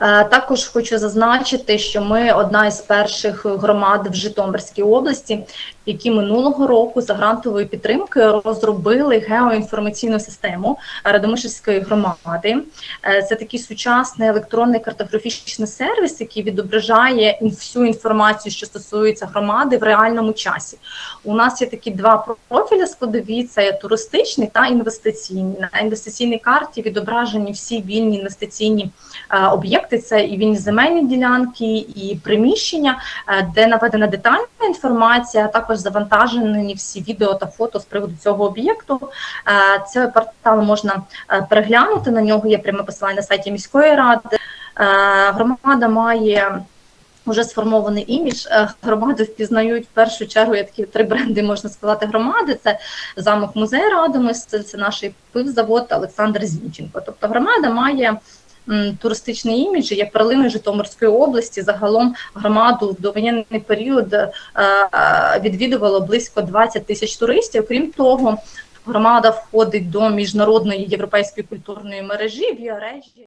Е, Також хочу зазначити, що ми одна із перших громад в Житомирській області, які минулого року за грантовою підтримкою розробили геоінформаційну систему Радомишльської громади. Е, Це такий сучасний електронний картографічний сервіс, який відображає всю інформацію, що стосується громади в реальному часі. У нас є такі два профілі складові: це туристичний та інвестиційний. На інвестиційній карті відображені всі вільні інвестиційні е, об'єкти. Це і вільні земельні ділянки, і приміщення, е, де наведена детальна інформація. а Також завантажені всі відео та фото з приводу цього об'єкту. Е, Це портал можна е, переглянути. На нього є пряме посилання на сайті міської ради. Громада має вже сформований імідж. Громади впізнають в першу чергу. Є такі три бренди, можна сказати, громади. Це замок музей Радомис, це, це наш пивзавод Олександр Зінченко. Тобто громада має туристичний імідж, як перлини Житомирської області. Загалом громаду в довоєнний період е, відвідувало близько 20 тисяч туристів. Крім того, громада входить до міжнародної європейської культурної мережі Віарежі.